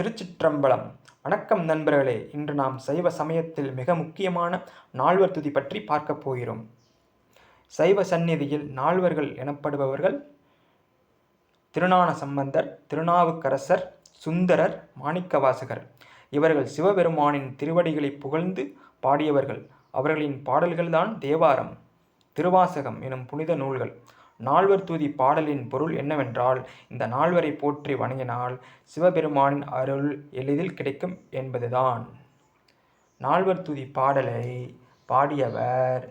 திருச்சிற்றம்பலம். வணக்கம் நண்பர்களே. இன்று நாம் சைவ சமயத்தில் மிக முக்கியமான நால்வர் துதி பற்றி பார்க்கப் போகிறோம். சைவ சந்நிதியில் நால்வர்கள் எனப்படுபவர்கள் திருநான சம்பந்தர் திருநாவுக்கரசர் சுந்தரர் மாணிக்கவாசகர். இவர்கள் சிவபெருமானின் திருவடிகளை புகழ்ந்து பாடியவர்கள். அவர்களின் பாடல்கள்தான் தேவாரம் திருவாசகம் எனும் புனித நூல்கள். நால்வர் தூதி பாடலின் பொருள் என்னவென்றால் இந்த நால்வரை போற்றி வணங்கினால் சிவபெருமானின் அருள் எளிதில் கிடைக்கும் என்பதுதான். நால்வர் தூதி பாடலை பாடியவர்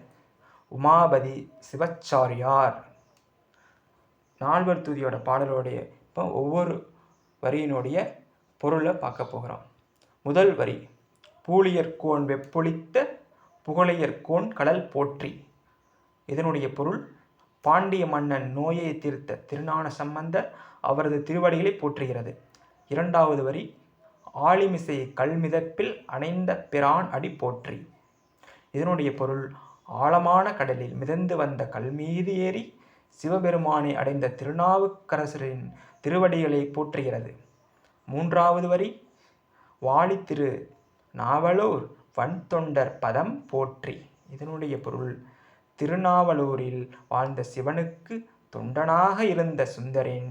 உமாபதி சிவச்சாரியார். நால்வர் தூதியோட பாடலோடைய இப்போ ஒவ்வொரு வரியினுடைய பொருளை பார்க்க போகிறோம். முதல் வரி பூலியர்கோன் வெப்பொழித்த புகழையர்கோன் கடல் போற்றி. இதனுடைய பொருள் பாண்டிய மன்னன் நோயை தீர்த்த திருஞான சம்பந்தர் அவரது திருவடிகளை போற்றுகிறது. இரண்டாவது வரி ஆலிமிசை கல்மிதப்பில் அணைந்த பிரான் அடி போற்றி. இதனுடைய பொருள் ஆழமான கடலில் மிதந்து வந்த கல்மீது ஏறி சிவபெருமானை அடைந்த திருநாவுக்கரசரின் திருவடிகளை போற்றுகிறது. மூன்றாவது வரி வாலி திரு நாவலூர் வன்தொண்டர் பதம் போற்றி. இதனுடைய பொருள் திருநாவலூரில் வாழ்ந்த சிவனுக்கு தொண்டனாக இருந்த சுந்தரின்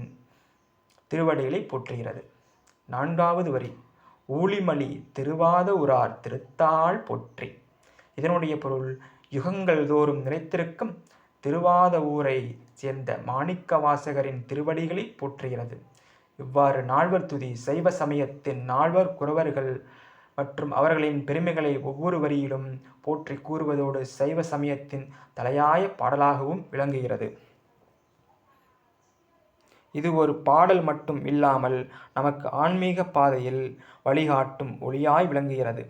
திருவடிகளை போற்றுகிறது. நான்காவது வரி ஊழிமலி திருவாத உரார் திருத்தாள் போற்றி இதனுடைய பொருள் யுகங்கள் தோறும் நிறைத்திருக்கும் திருவாத ஊரை சேர்ந்த மாணிக்க வாசகரின் திருவடிகளை போற்றுகிறது. இவ்வாறு நால்வர் துதி சைவ சமயத்தின் நால்வர் குறவர்கள் மற்றும் அவர்களின் பெருமைகளை ஒவ்வொரு வரியிலும் போற்றி கூறுவதோடு சைவ சமயத்தின் தலையாய பாடலாகவும் விளங்குகிறது. இது ஒரு பாடல் மட்டும் இல்லாமல் நமக்கு ஆன்மீக பாதையில் வழிகாட்டும் ஒளியாய் விளங்குகிறது.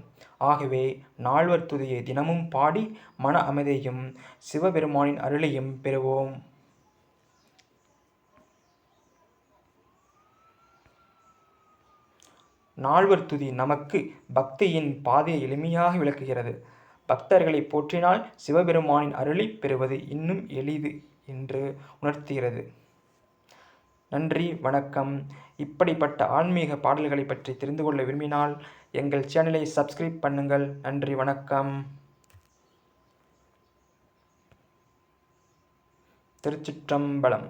ஆகவே நால்வர் துதியை தினமும் பாடி மன அமைதியும் சிவபெருமானின் அருளையும் பெறுவோம். நால்வர் துதி நமக்கு பக்தியின் பாதையை எளிமையாக விளக்குகிறது. பக்தர்களை போற்றினால் சிவபெருமானின் அருளை பெறுவது இன்னும் எளிது என்று உணர்த்துகிறது. நன்றி வணக்கம். இப்படிப்பட்ட ஆன்மீக பாடல்களை பற்றி தெரிந்து கொள்ள விரும்பினால் எங்கள் சேனலை சப்ஸ்கிரைப் பண்ணுங்கள். நன்றி வணக்கம். திருச்சிற்றம்பலம்.